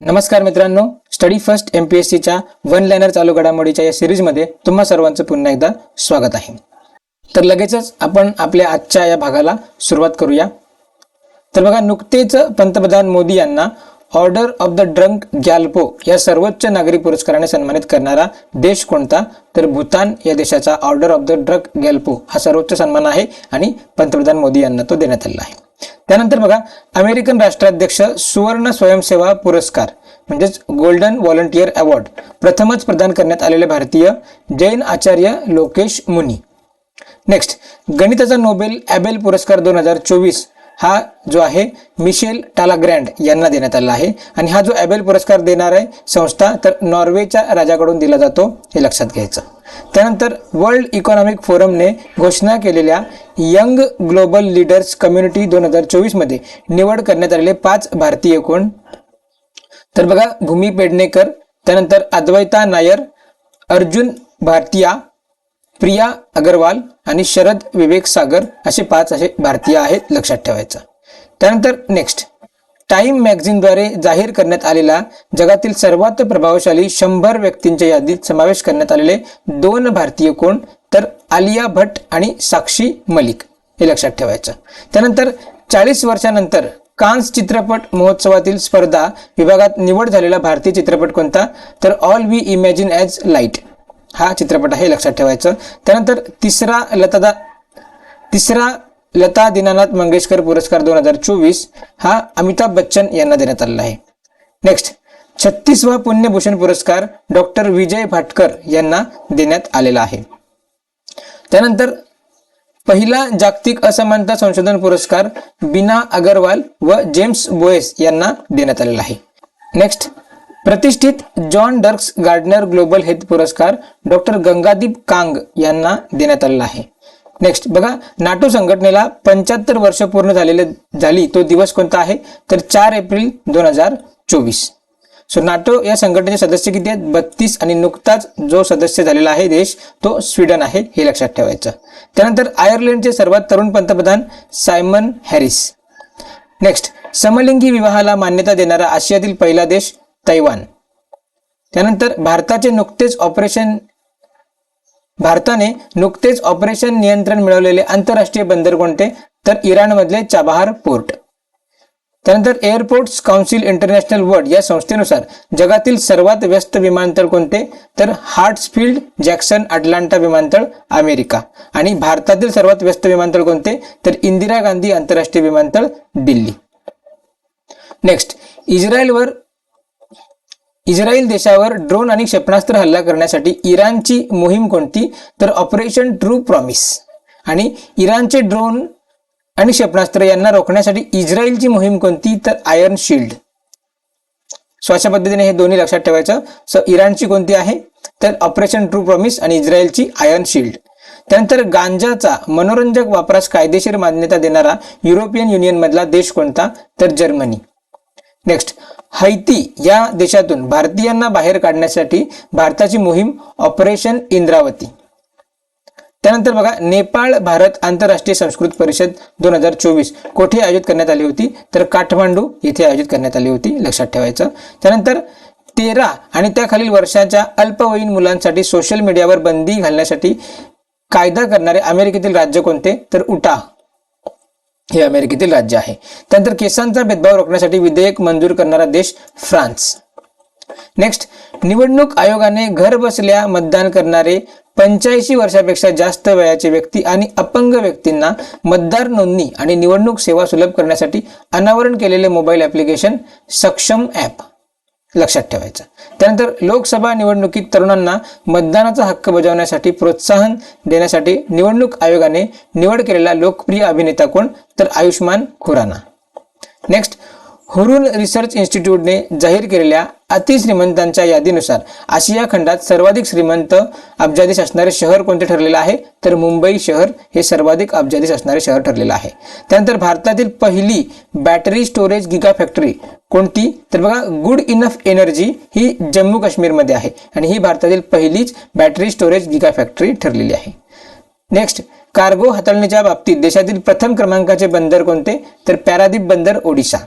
नमस्कार मित्रांनो. Study first M P S सीच्या वन लायनर चालू घडामोडीच्या या सिरीजमध्ये तुम्हा सर्वांचं पुन्हा एकदा स्वागत आहे. तर लगेचच आपण आपल्या आजच्या या भागाला सुरुवात करूया. तर बघा नुकतेच पंतप्रधान मोदी यांना order of the Druk Gyalpo या सर्वोच्च नागरी पुरस्काराने सन्मानित करणारा देश कोणता? तर भूतान या देशाचा order of the Druk Gyalpo हा सर्वोच्च सन्मान आहे आणि पंतप्रधान मोदी यांना तो देण्यात आला आहे. त्यानंतर बघा अमेरिकन राष्ट्राध्यक्ष सुवर्ण स्वयंसेवा पुरस्कार म्हणजेच गोल्डन व्हॉलंटियर अवॉर्ड प्रथमच प्रदान करण्यात आलेले भारतीय जैन आचार्य लोकेश मुनी. नेक्स्ट गणिताचा नोबेल ॲबेल पुरस्कार दोन हजार चोवीस हा जो आहे मिशेल टालाग्रँड यांना देण्यात आला आहे. आणि हा जो ॲबेल पुरस्कार देणार आहे संस्था तर नॉर्वेच्या राजाकडून दिला जातो हे लक्षात घ्यायचं. त्यानंतर वर्ल्ड इकॉनॉमिक फोरमने घोषणा केलेल्या यंग ग्लोबल लीडर्स कम्युनिटी दोन हजार चोवीसमध्ये निवड करण्यात आलेले पाच भारतीय कोण? तर बघा भूमी पेडणेकर त्यानंतर अद्वैता नायर अर्जुन भारतीया प्रिया अगरवाल आणि शरद विवेक सागर असे पाच असे भारतीय आहेत लक्षात ठेवायचं. त्यानंतर नेक्स्ट टाइम मॅगझिनद्वारे जाहीर करण्यात आलेला जगातील सर्वात प्रभावशाली शंभर व्यक्तींच्या यादीत समावेश करण्यात आलेले दोन भारतीय कोण तर आलिया भट्ट आणि साक्षी मलिक हे लक्षात ठेवायचं. त्यानंतर चाळीस वर्षानंतर कान्स चित्रपट महोत्सवातील स्पर्धा विभागात निवड झालेला भारतीय चित्रपट कोणता? तर all we imagine as light हा चित्रपट आहे लक्षात ठेवायचं. त्यानंतर तिसरा लतादा तिसरा लता दीनानाथ मंगेशकर पुरस्कार दोन हजार चोवीस हा अमिताभ बच्चन यांना देण्यात आलेला आहे. नेक्स्ट छत्तीसवा पुण्यभूषण पुरस्कार डॉक्टर विजय भाटकर यांना देण्यात आलेला आहे. त्यानंतर पहिला जागतिक असमानता संशोधन पुरस्कार बिना अगरवाल व जेम्स बोएस यांना देण्यात आलेला आहे. नेक्स्ट प्रतिष्ठित John Dirks Gardner global health पुरस्कार डॉक्टर गंगादीप कांग यांना देण्यात आलेला आहे. नेक्स्ट बघा नाटो संघटनेला पंच्याहत्तर वर्ष पूर्ण झालेले झाली तो दिवस कोणता आहे? तर चार एप्रिल दोन हजार चोवीस. सो नाटो या संघटनेचे सदस्य किती आहेत? बत्तीस आणि नुकताच जो सदस्य झालेला आहे देश तो स्वीडन आहे हे लक्षात ठेवायचं. त्यानंतर आयर्लंडचे सर्वात तरुण पंतप्रधान सायमन हॅरिस. नेक्स्ट समलिंगी विवाहाला मान्यता देणारा आशियातील पहिला देश तैवान. त्यानंतर भारताचे नुकतेच ऑपरेशन भारताने नुकतेच ऑपरेशन नियंत्रण मिळवलेले आंतरराष्ट्रीय बंदर कोणते? तर इराणमधले चाबहार पोर्ट. त्यानंतर एअरपोर्ट्स काउन्सिल इंटरनॅशनल वर्ल्ड या संस्थेनुसार जगातील सर्वात व्यस्त विमानतळ कोणते? तर हार्ट्सफिल्ड जॅक्सन अटलांटा विमानतळ अमेरिका. आणि भारतातील सर्वात व्यस्त विमानतळ कोणते? तर इंदिरा गांधी आंतरराष्ट्रीय विमानतळ दिल्ली. नेक्स्ट इस्रायलवर इस्रायल देशावर ड्रोन आणि क्षेपणास्त्र हल्ला करण्यासाठी इराणची मोहीम कोणती? तर ऑपरेशन ट्रू प्रॉमिस. आणि इराणचे ड्रोन आणि क्षेपणास्त्र यांना रोखण्यासाठी इस्रायलची मोहीम कोणती? तर आयर्न शिल्ड. सो अशा पद्धतीने हे दोन्ही लक्षात ठेवायचं. सो इराणची कोणती आहे? तर ऑपरेशन ट्रू प्रॉमिस आणि इस्रायलची आयर्न शिल्ड. त्यानंतर गांजाचा मनोरंजक वापरास कायदेशीर मान्यता देणारा युरोपियन युनियन मधला देश कोणता? तर जर्मनी. नेक्स्ट हैती या देशातून भारतीयांना बाहेर काढण्यासाठी भारताची मोहीम ऑपरेशन इंद्रावती. त्यानंतर बघा नेपाळ भारत आंतरराष्ट्रीय संस्कृत परिषद दोन हजार चोवीस कोठे आयोजित करण्यात आली होती? तर काठमांडू येथे आयोजित करण्यात आली होती लक्षात ठेवायचं. त्यानंतर तेरा आणि त्याखालील वर्षाच्या अल्पवयीन मुलांसाठी सोशल मीडियावर बंदी घालण्यासाठी कायदा करणारे अमेरिकेतील राज्य कोणते? तर उटा. हे अमेरिकेतील राज्य आहे. त्यानंतर केसांचा भेदभाव रोखण्यासाठी विधेयक मंजूर करणारा देश फ्रान्स. नेक्स्ट निवडणूक आयोगाने घर बसल्या मतदान करणारे पंच्याऐंशी वर्षापेक्षा जास्त वयाचे व्यक्ती आणि अपंग व्यक्तींना मतदार नोंदणी आणि निवडणूक सेवा सुलभ करण्यासाठी अनावरण केलेले मोबाईल ॲप्लिकेशन सक्षम ॲप. लक्षात ठेवायचं. त्यानंतर लोकसभा निवडणुकीत तरुणांना मतदानाचा हक्क बजावण्यासाठी प्रोत्साहन देण्यासाठी निवडणूक आयोगाने निवड केलेला लोकप्रिय अभिनेता कोण? तर Ayushmann Khurrana. Next Hurun research इन्स्टिट्यूटने जाहीर केलेल्या अतिश्रीमंतांच्या यादीनुसार आशिया खंडात सर्वाधिक श्रीमंत अब्जाधीश असणारे शहर कोणते ठरलेलं आहे? तर मुंबई शहर हे सर्वाधिक अब्जाधीश असणारे शहर ठरलेलं आहे. त्यानंतर भारतातील पहिली बॅटरी स्टोरेज गिगा फॅक्टरी कोणती? तर बघा गुड इनफ एनर्जी ही जम्मू काश्मीरमध्ये आहे. आणि ही भारतातील पहिलीच बॅटरी स्टोरेज गिगा फॅक्टरी ठरलेली आहे. नेक्स्ट कार्गो हाताळणीच्या बाबतीत देशातील प्रथम क्रमांकाचे बंदर कोणते? तर पॅरादीप बंदर ओडिशा.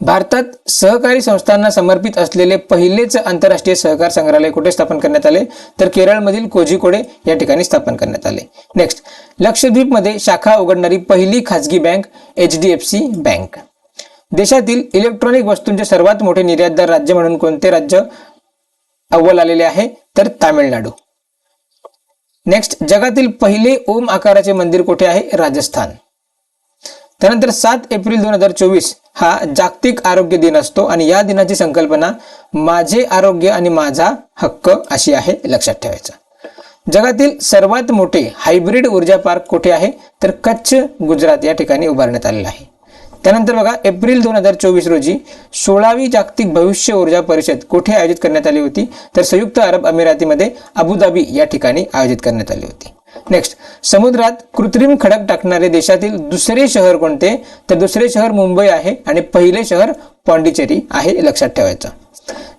भारतात सहकारी संस्थांना समर्पित असलेले पहिलेच आंतरराष्ट्रीय सहकार संग्रहालय कुठे स्थापन करण्यात आले? तर केरळमधील कोझिकोडे या ठिकाणी स्थापन करण्यात आले. नेक्स्ट लक्षद्वीपमध्ये शाखा उघडणारी पहिली खाजगी bank H D F C bank देशातील इलेक्ट्रॉनिक वस्तूंचे सर्वात मोठे निर्यातदार राज्य म्हणून कोणते राज्य अव्वल आलेले आहे? तर तामिळनाडू. नेक्स्ट जगातील पहिले ओम आकाराचे मंदिर कुठे आहे? राजस्थान. त्यानंतर सात एप्रिल दोन हजार चोवीस हा जागतिक आरोग्य दिन असतो आणि या दिनाची संकल्पना माझे आरोग्य आणि माझा हक्क अशी आहे लक्षात ठेवायचं. जगातील सर्वात मोठे हायब्रिड ऊर्जा पार्क कुठे आहे? तर कच्छ गुजरात या ठिकाणी उभारण्यात आलेला आहे. त्यानंतर बघा एप्रिल दोन हजार चोवीस रोजी सोळावी जागतिक भविष्य ऊर्जा परिषद कुठे आयोजित करण्यात आली होती? तर संयुक्त अरब अमिरातीमध्ये अबुधाबी या ठिकाणी आयोजित करण्यात आली होती. नेक्स्ट समुद्रात कृत्रिम खडक टाकणारे देशातील दुसरे शहर कोणते? तर दुसरे शहर मुंबई आहे आणि पहिले शहर पॉंडिचेरी आहे लक्षात ठेवायचं.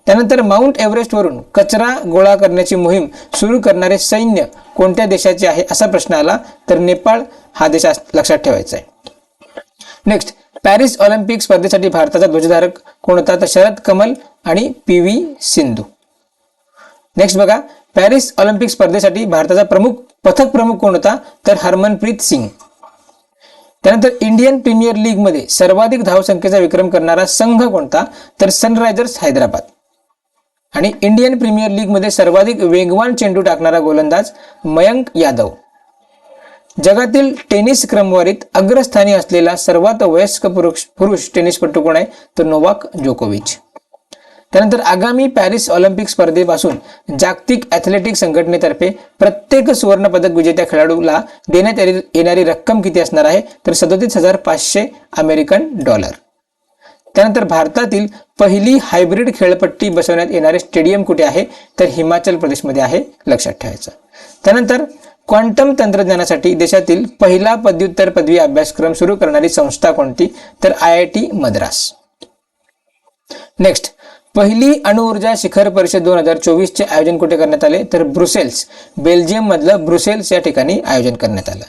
त्यानंतर माउंट एव्हरेस्टवरून कचरा गोळा करण्याची मोहीम सुरू करणारे सैन्य कोणत्या देशाचे आहे असा प्रश्न आला? तर नेपाळ हा देश लक्षात ठेवायचा आहे. नेक्स्ट पॅरिस ऑलिम्पिक स्पर्धेसाठी भारताचा ध्वजधारक कोणता तर शरद कमल आणि पी व्ही सिंधू. नेक्स्ट बघा पॅरिस ऑलिम्पिक स्पर्धेसाठी भारताचा प्रमुख पथक प्रमुख कोण होता? तर हरमनप्रीत सिंग. त्यानंतर इंडियन प्रीमियर लीगमध्ये सर्वाधिक धावसंख्येचा विक्रम करणारा संघ कोणता? तर सनरायझर्स हैदराबाद. आणि इंडियन प्रीमियर लीगमध्ये सर्वाधिक वेगवान चेंडू टाकणारा गोलंदाज मयंक यादव. जगातील टेनिस क्रमवारीत अग्रस्थानी असलेला सर्वात वयस्क पुरुष पुरुष टेनिसपटू कोण आहे तर नोवाक जोकोविच. त्यानंतर आगामी पॅरिस ऑलिम्पिक स्पर्धेपासून जागतिक ॲथलेटिक संघटनेतर्फे प्रत्येक सुवर्ण पदक विजेत्या खेळाडूला देण्यात येणारी रक्कम किती असणार आहे? तर सदोतीस हजार पाचशे अमेरिकन डॉलर. त्यानंतर भारतातील पहिली हायब्रिड खेळपट्टी बसवण्यात येणारे स्टेडियम कुठे आहे? तर हिमाचल प्रदेशमध्ये आहे लक्षात ठेवायचं. त्यानंतर क्वांटम तंत्रज्ञानासाठी देशातील पहिला पदव्युत्तर पदवी अभ्यासक्रम सुरू करणारी संस्था कोणती? तर I I T Madras. Next पहिली अणुऊर्जा शिखर परिषद दोन हजार चोवीसचे आयोजन कुठे करण्यात आले? तर ब्रुसेल्स बेल्जियम मधलं ब्रुसेल्स या ठिकाणी आयोजन करण्यात आलं.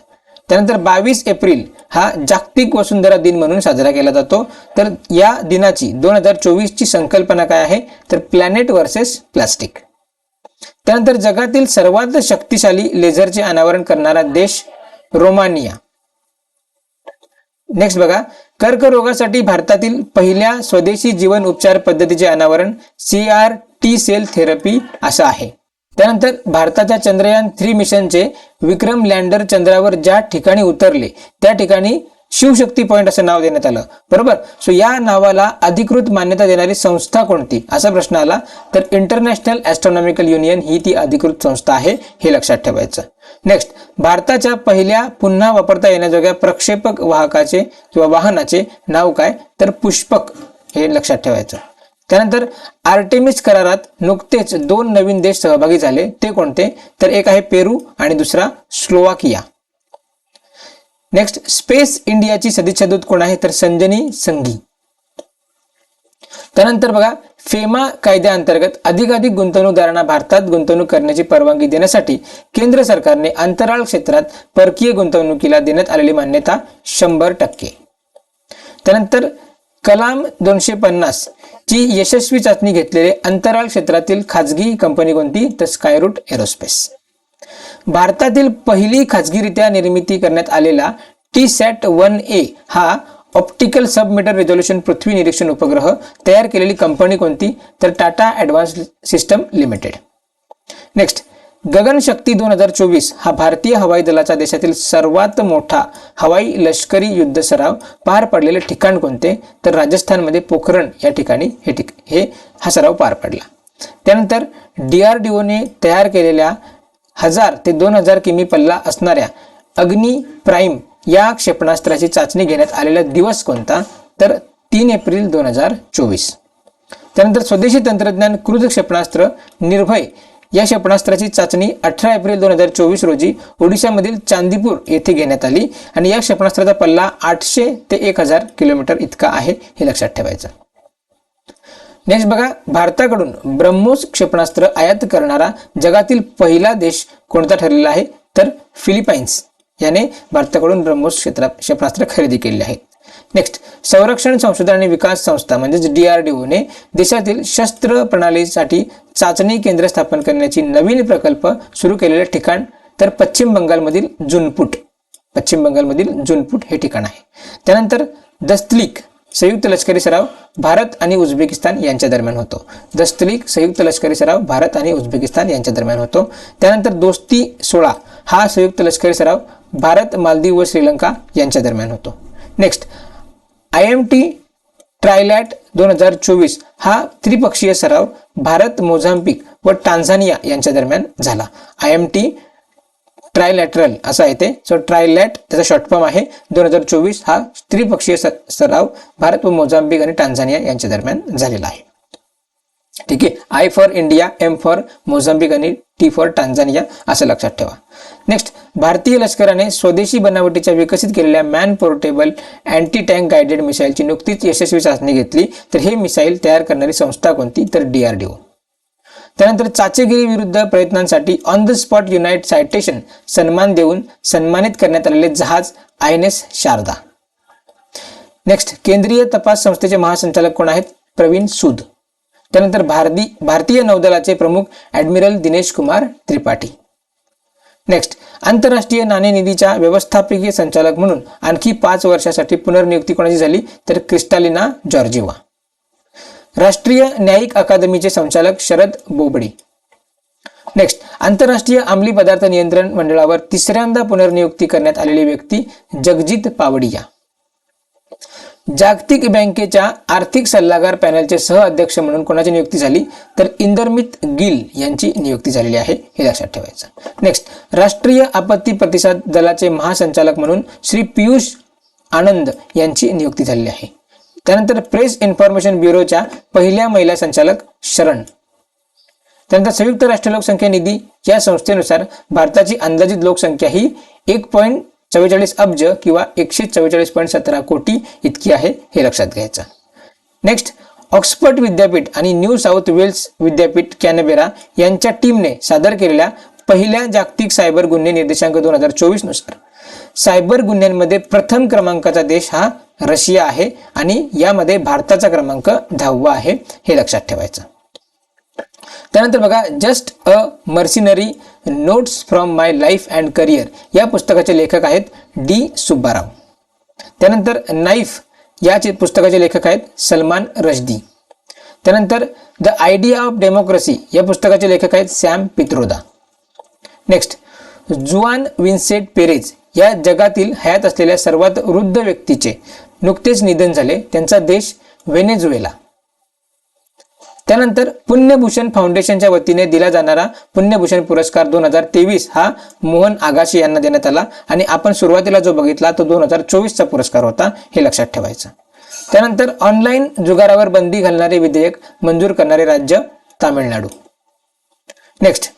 त्यानंतर बावीस एप्रिल हा जागतिक वसुंधरा दिन म्हणून साजरा केला जातो. तर या दिनाची दोन हजार चोवीसची संकल्पना काय आहे? तर प्लॅनेट वर्सेस प्लास्टिक. त्यानंतर जगातील सर्वात शक्तिशाली लेझरचे अनावरण करणारा देश रोमानिया. नेक्स्ट बघा. कर्करोगासाठी भारतातील पहिल्या स्वदेशी जीवन उपचार पद्धतीचे अनावरण C R T cell therapy असं आहे. त्यानंतर भारताच्या चंद्रयान थ्री मिशनचे विक्रम लँडर चंद्रावर ज्या ठिकाणी उतरले त्या ठिकाणी शिवशक्ती पॉईंट असं नाव देण्यात आलं. बरोबर? सो या नावाला अधिकृत मान्यता देणारी संस्था कोणती? असा प्रश्न आला. तर इंटरनॅशनल ॲस्ट्रॉनॉमिकल युनियन ही ती अधिकृत संस्था आहे हे लक्षात ठेवायचं. नेक्स्ट भारताच्या पहिल्या पुन्हा वापरता येण्याजोग्या प्रक्षेपक वाहकाचे किंवा वाहनाचे नाव काय? तर पुष्पक हे लक्षात ठेवायचं. त्यानंतर आर्टेमिस करारात नुकतेच दोन नवीन देश सहभागी झाले. ते कोणते? तर एक आहे पेरू आणि दुसरा स्लोवाकिया. नेक्स्ट स्पेस इंडियाची सदिच्छा दूत कोण आहे? तर संजनी संघी त्यानंतर बघा फेमा कायद्याअंतर्गत अधिकाधिक गुंतवणूकदारांना भारतात गुंतवणूक करण्याची परवानगी देण्यासाठी केंद्र सरकारने अंतराळ क्षेत्रात परकीय गुंतवणुकीला देण्यात आलेली मान्यता शंभर टक्के. त्यानंतर कलाम दोनशे पन्नास ची यशस्वी चाचणी घेतलेले अंतराळ क्षेत्रातील खाजगी कंपनी कोणती? तर स्कायरूट एरोस्पेस भारतातील पहिली खाजगीरित्या निर्मिती करण्यात आलेला टी सॅट वन ए हा ऑप्टिकल सबमीटर रिझोल्युशन पृथ्वी निरीक्षण उपग्रह तयार केलेली कंपनी कोणती? तर Tata advance system limited. Next Gaganshakti दोन हजार चोवीस हा भारतीय हवाई दलाचा देशातील सर्वात मोठा हवाई लष्करी युद्ध सराव पार पडलेले ठिकाण कोणते? तर राजस्थानमध्ये पोखरण या ठिकाणी हे ठिक हे हा सराव पार पडला. त्यानंतर डी आर डी ओने तयार केलेल्या हजार ते दोन हजार किमी पल्ला असणाऱ्या अग्नी प्राईम या क्षेपणास्त्राची चाचणी घेण्यात आलेला दिवस कोणता? तर तीन एप्रिल दोन हजार चोवीस. त्यानंतर स्वदेशी तंत्रज्ञान क्रूझ क्षेपणास्त्र निर्भय या क्षेपणास्त्राची चाचणी अठरा एप्रिल दोन हजार चोवीस रोजी ओडिशामधील चांदीपूर येथे घेण्यात आली आणि या क्षेपणास्त्राचा पल्ला आठशे ते एक हजार किलोमीटर इतका आहे हे लक्षात ठेवायचं. नेक्स्ट बघा भारताकडून ब्रह्मोस क्षेपणास्त्र आयात करणारा जगातील पहिला देश कोणता ठरलेला आहे? तर फिलिपाईन्स. याने भारताकडून ब्रह्मोस क्षेत्रा क्षेपणास्त्र खरेदी केले आहेत नेक्स्ट संरक्षण संशोधन आणि विकास संस्था म्हणजेच डी आर डी ओने देशातील शस्त्र प्रणालीसाठी चाचणी केंद्र स्थापन करण्याची नवीन प्रकल्प सुरू केलेले ठिकाण तर पश्चिम बंगालमधील जुनपूट. पश्चिम बंगालमधील जुनपूट हे ठिकाण आहे. त्यानंतर दस्तलिक. संयुक्त लष्करी सराव भारत आणि उझबेकिस्तान यांच्या दरम्यान होतो. दस्तलीक संयुक्त लष्करी सराव भारत आणि उझबेकिस्तान यांच्या दरम्यान होतो. त्यानंतर दोस्ती सोळा हा संयुक्त लष्करी सराव भारत मालदीव व श्रीलंका यांच्या दरम्यान होतो. Next I M T trilateral दोन हजार चोवीस हा त्रिपक्षीय सराव भारत मोझाम्बिक व टांझानिया यांच्या दरम्यान झाला. आय एम टी ट्रायलॅटरल असं आहे ते. सो ट्रायलॅट त्याचा शॉर्ट फॉर्म आहे. दोन हजार चोवीस हा त्रिपक्षीय सराव भारत व मोझाम्बिक आणि टांझानिया यांच्या दरम्यान झालेला आहे. ठीक आहे. I for India M for Mozambique आणि टी फॉर टांझानिया असं लक्षात ठेवा. नेक्स्ट भारतीय लष्कराने स्वदेशी बनावटीच्या विकसित केलेल्या man portable anti tank guided मिसाईलची नुकतीच यशस्वी चाचणी घेतली. तर हे मिसाईल तयार करणारी संस्था कोणती? तर डीआरडीओ त्यानंतर चाचेगिरी विरुद्ध प्रयत्नांसाठी on the spot unit citation सन्मान देऊन सन्मानित करण्यात आलेले जहाज I N S Sharda. Next केंद्रीय तपास संस्थेचे महासंचालक कोण आहेत? प्रवीण सूद. त्यानंतर भारती भारतीय नौदलाचे प्रमुख ॲडमिरल दिनेश कुमार त्रिपाठी. नेक्स्ट आंतरराष्ट्रीय नाणेनिधीच्या व्यवस्थापकीय संचालक म्हणून आणखी पाच वर्षासाठी पुनर्नियुक्ती कोणाची झाली? तर क्रिस्टालिना जॉर्जिवा. राष्ट्रीय न्यायिक अकादमीचे संचालक शरद बोबडे. नेक्स्ट आंतरराष्ट्रीय अंमली पदार्थ नियंत्रण मंडळावर तिसऱ्यांदा पुनर्नियुक्ती करण्यात आलेली व्यक्ती जगजित पावडिया. जागतिक बँकेच्या आर्थिक सल्लागार पॅनलचे सह अध्यक्ष म्हणून कोणाची नियुक्ती झाली? तर इंदरमित गिल यांची नियुक्ती झालेली आहे हे लक्षात ठेवायचं. नेक्स्ट राष्ट्रीय आपत्ती प्रतिसाद दलाचे महासंचालक म्हणून श्री पियुष आनंद यांची नियुक्ती झालेली आहे. त्यानंतर प्रेस इन्फॉर्मेशन ब्युरोच्या पहिल्या महिला संचालक शरण. त्यानंतर संयुक्त राष्ट्र लोकसंख्या निधी या संस्थेनुसार भारताची अंदाजित लोकसंख्या ही एक पॉईंट चव्वेचाळीस अब्ज किंवा एकशे चव्वेचाळीस पॉईंट सतरा कोटी इतकी आहे हे लक्षात घ्यायचं. नेक्स्ट ऑक्सफर्ड विद्यापीठ आणि न्यू साऊथ वेल्स विद्यापीठ कॅनबेरा यांच्या टीमने सादर केलेल्या पहिल्या जागतिक सायबर गुन्हे निर्देशांक दोन हजार चोवीसनुसार. सायबर गुन्ह्यांमध्ये प्रथम क्रमांकाचा देश हा रशिया आहे आणि यामध्ये भारताचा क्रमांक दहावा आहे हे लक्षात ठेवायचं. त्यानंतर बघा just a mercenary notes from my life and career या पुस्तकाचे लेखक आहेत डी सुब्बाराव. त्यानंतर नाईफ या पुस्तकाचे लेखक आहेत सलमान रश्दी. त्यानंतर द आयडिया ऑफ डेमोक्रेसी या पुस्तकाचे लेखक आहेत सॅम पित्रोदा. नेक्स्ट जुआन विन्सेट पेरेज या जगातील हयात असलेल्या सर्वात वृद्ध व्यक्तीचे नुकतेच निधन झाले त्यांचा देश व्हेनेझुएला. त्यानंतर पुण्यभूषण फाउंडेशनच्या वतीने दिला जाणारा पुण्यभूषण पुरस्कार दोन हजार तेवीस हा मोहन आगाशी यांना देण्यात आला आणि आपण सुरुवातीला जो बघितला तो दोन हजार चोवीसचा पुरस्कार होता हे लक्षात ठेवायचं. त्यानंतर ऑनलाईन जुगारावर बंदी घालणारे विधेयक मंजूर करणारे राज्य तामिळनाडू. नेक्स्ट.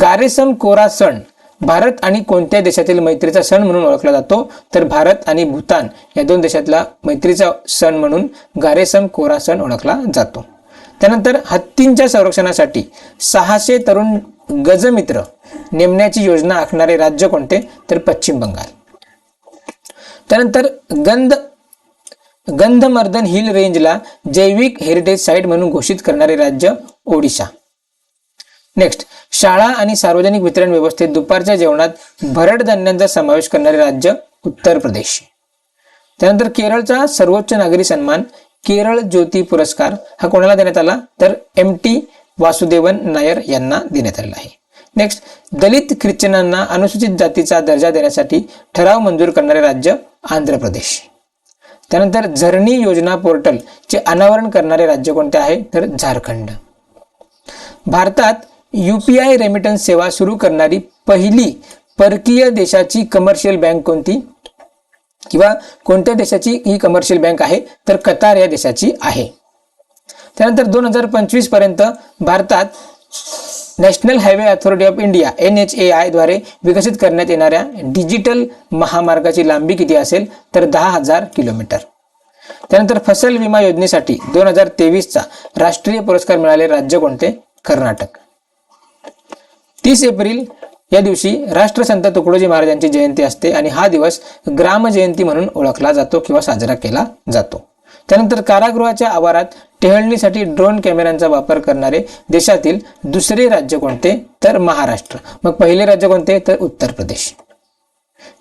गारेसम कोरा सण भारत आणि कोणत्या देशातील मैत्रीचा सण म्हणून ओळखला जातो. तर भारत आणि भूतान या दोन देशातला मैत्रीचा सण म्हणून गारेसम कोरा सण ओळखला जातो. त्यानंतर हत्तींच्या संरक्षणासाठी सहाशे तरुण गजमित्र नेमण्याची योजना आखणारे राज्य कोणते? तर पश्चिम बंगाल. त्यानंतर गंध गंधमर्दन हिल रेंजला जैविक हेरिटेज साईट म्हणून घोषित करणारे राज्य ओडिशा. नेक्स्ट शाळा आणि सार्वजनिक वितरण व्यवस्थेत दुपारच्या जेवणात भरड धान्यांचा समावेश करणारे राज्य उत्तर प्रदेश. त्यानंतर केरळचा सर्वोच्च नागरी सन्मान केरळ ज्योती पुरस्कार हा कोणाला देण्यात आला? तर एम टी वासुदेवन नायर यांना देण्यात आलेला आहे. नेक्स्ट दलित ख्रिश्चनांना अनुसूचित जातीचा दर्जा देण्यासाठी ठराव मंजूर करणारे राज्य आंध्र प्रदेश. त्यानंतर झरणी योजना पोर्टल चे अनावरण करणारे राज्य कोणते आहे? तर झारखंड. भारतात युपीआय रेमिटन्स सेवा सुरू करणारी पहिली परकीय देशाची कमर्शियल बँक कोणती? किंवा कोणत्या देशाची ही कमर्शियल बँक आहे? तर कतार या देशाची आहे. त्यानंतर दोन हजार पंचवीसपर्यंत भारतात National Highway Authority of India N H A आयद्वारे विकसित करण्यात येणाऱ्या डिजिटल महामार्गाची लांबी किती असेल? तर दहा हजार किलोमीटर. त्यानंतर फसल विमा योजनेसाठी दोन हजार तेवीसचा राष्ट्रीय पुरस्कार मिळाले राज्य कोणते? कर्नाटक. तीस एप्रिल या दिवशी राष्ट्रसंत तुकडोजी महाराजांची जयंती असते आणि हा दिवस ग्राम जयंती म्हणून ओळखला जातो किंवा साजरा केला जातो. त्यानंतर कारागृहाच्या आवारात टेहळणीसाठी ड्रोन कॅमेऱ्यांचा वापर करणारे देशातील दुसरे राज्य कोणते? तर महाराष्ट्र. मग पहिले राज्य कोणते? तर Uttar Pradesh.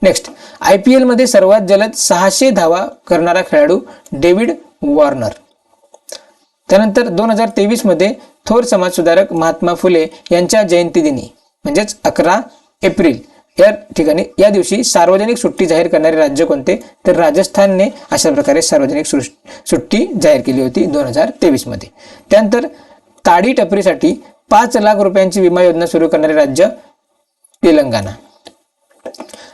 Next I P एलमध्ये सर्वात जलद सहाशे धावा करणारा खेळाडू डेव्हिड वॉर्नर. त्यानंतर दोन हजार तेवीसमध्ये थोर समाजसुधारक महात्मा फुले यांच्या जयंतीदिनी म्हणजेच अकरा एप्रिल या ठिकाणी या दिवशी सार्वजनिक सुट्टी जाहीर करणारे राज्य कोणते? तर राजस्थानने अशा प्रकारे सार्वजनिक सुट्टी जाहीर केली होती दोन हजार तेवीसमध्ये. त्यानंतर ताडी टपरीसाठी पाच लाख रुपयांची विमा योजना सुरू करणारे राज्य तेलंगणा.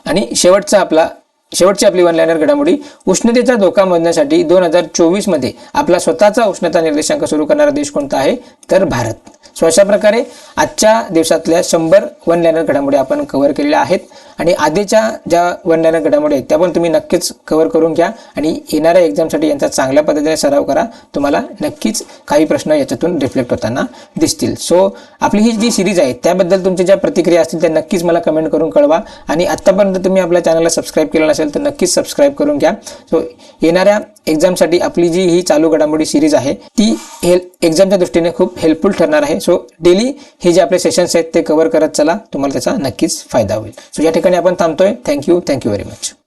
आणि शेवटचा आपला शेवटची आपली वन लाईनर घडामोडी. उष्णतेचा धोका मोजण्यासाठी दोन हजार चोवीसमध्ये आपला स्वतःचा उष्णता निर्देशांक सुरू करणारा देश कोणता आहे? तर भारत. सो अशा प्रकारे आजच्या दिवसातल्या शंभर वन लाईनर घडामोडी आपण कव्हर केलेल्या आहेत. आणि आधीच्या ज्या वन लाईनर घडामोडी आहेत त्या पण तुम्ही नक्कीच कव्हर करून घ्या. आणि येणाऱ्या एक्झामसाठी यांचा चांगल्या पद्धतीने सराव करा. तुम्हाला नक्कीच काही प्रश्न याच्यातून रिफ्लेक्ट होताना दिसतील. सो आपली ही जी सिरीज आहे त्याबद्दल तुमच्या ज्या प्रतिक्रिया असतील त्या नक्कीच मला कमेंट करून कळवा. आणि आत्तापर्यंत तुम्ही आपल्या चॅनलला सबस्क्राईब केलं नसेल तर नक्कीच सबस्क्राईब करून घ्या. सो येणाऱ्या एक्झामसाठी आपली जी ही चालू घडामोडी सिरीज आहे ती हेल् एक्झामच्या दृष्टीने खूप हेल्पफुल ठरणार आहे. सो डेली हे जे आपले सेशन्स आहेत ते कव्हर करत चला. तुम्हाला त्याचा नक्कीच फायदा होईल. सो या ठिकाणी आपण थांबतोय. Thank you thank you very much